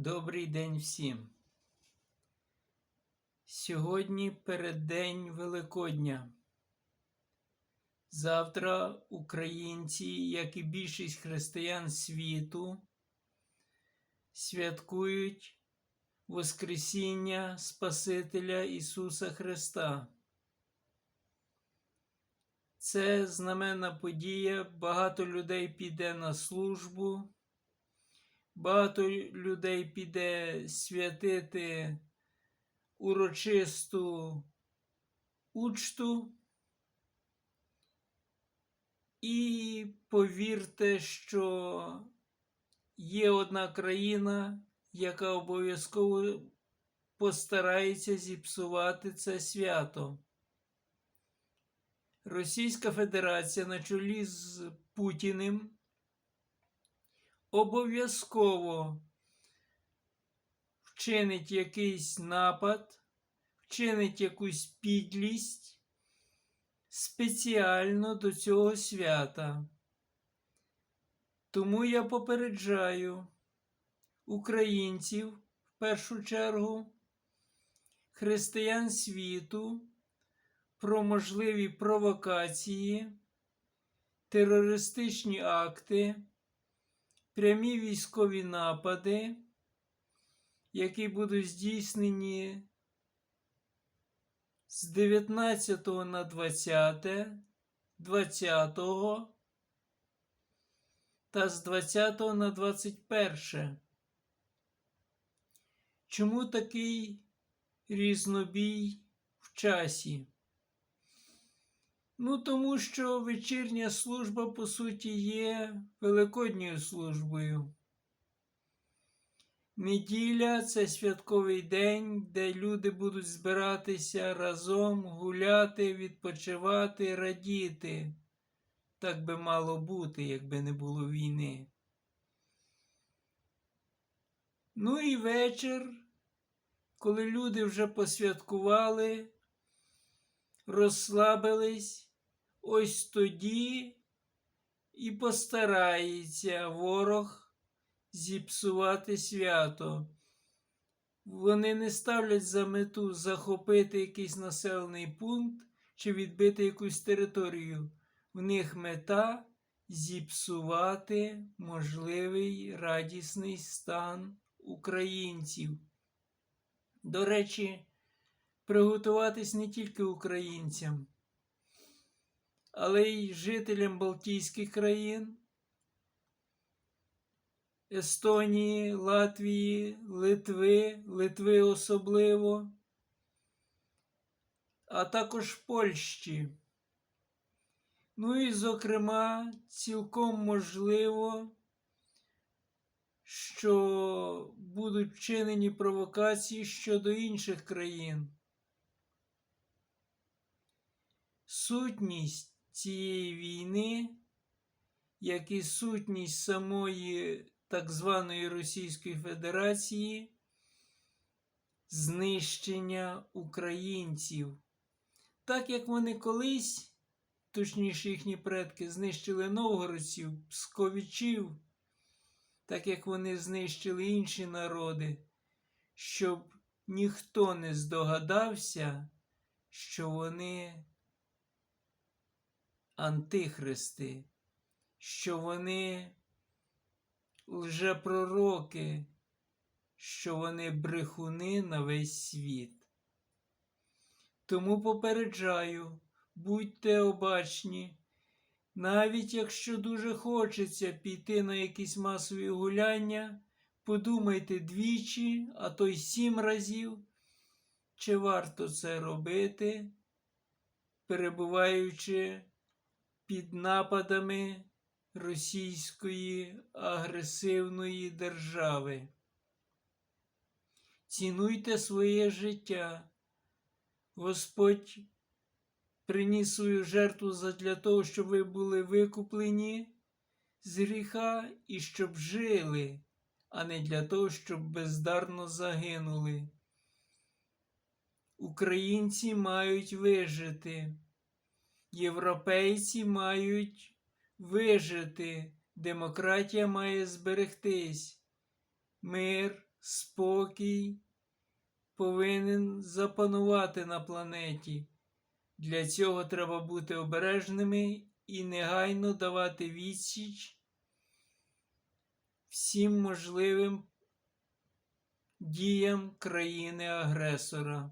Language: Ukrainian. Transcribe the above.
Добрий день всім. Сьогодні переддень Великодня. Завтра українці, як і більшість християн світу, святкують Воскресіння Спасителя Ісуса Христа. Це знаменна подія. Багато людей піде на службу. Багато людей піде святити урочисту учту. І повірте, що є одна країна, яка обов'язково постарається зіпсувати це свято. Російська Федерація на чолі з Путіним обов'язково вчинить якийсь напад, вчинить якусь підлість спеціально до цього свята. Тому я попереджаю українців в першу чергу, християн світу про можливі провокації, терористичні акти прямі військові напади, які будуть здійснені з 19 на 20, 20 та з 20 на 21. Чому такий різнобій в часі? Ну, тому що вечірня служба, по суті, є великодньою службою. Неділя це святковий день, де люди будуть збиратися разом, гуляти, відпочивати, радіти. Так би мало бути, якби не було війни. Ну і вечір, коли люди вже посвяткували, розслабились. Ось тоді і постарається ворог зіпсувати свято. Вони не ставлять за мету захопити якийсь населений пункт чи відбити якусь територію. В них мета зіпсувати можливий радісний стан українців. До речі, приготуватись не тільки українцям але й жителям Балтійських країн, Естонії, Латвії, Литви, Литви особливо, а також Польщі. Ну і, зокрема, цілком можливо, що будуть вчинені провокації щодо інших країн. Сутність цієї війни, як і сутність самої так званої Російської Федерації, знищення українців. Так як вони колись, точніше їхні предки, знищили новгородців, псковичів, так як вони знищили інші народи, щоб ніхто не здогадався, що вони антихристи, що вони лжепророки, що вони брехуни на весь світ. Тому попереджаю, будьте обачні, навіть якщо дуже хочеться піти на якісь масові гуляння, подумайте двічі, а то й сім разів, чи варто це робити, перебуваючи під нападами російської агресивної держави. Цінуйте своє життя. Господь приніс свою жертву для того, щоб ви були викуплені з гріха і щоб жили, а не для того, щоб бездарно загинули. Українці мають вижити. Європейці мають вижити, демократія має зберегтись, мир, спокій повинен запанувати на планеті. Для цього треба бути обережними і негайно давати відсіч всім можливим діям країни-агресора.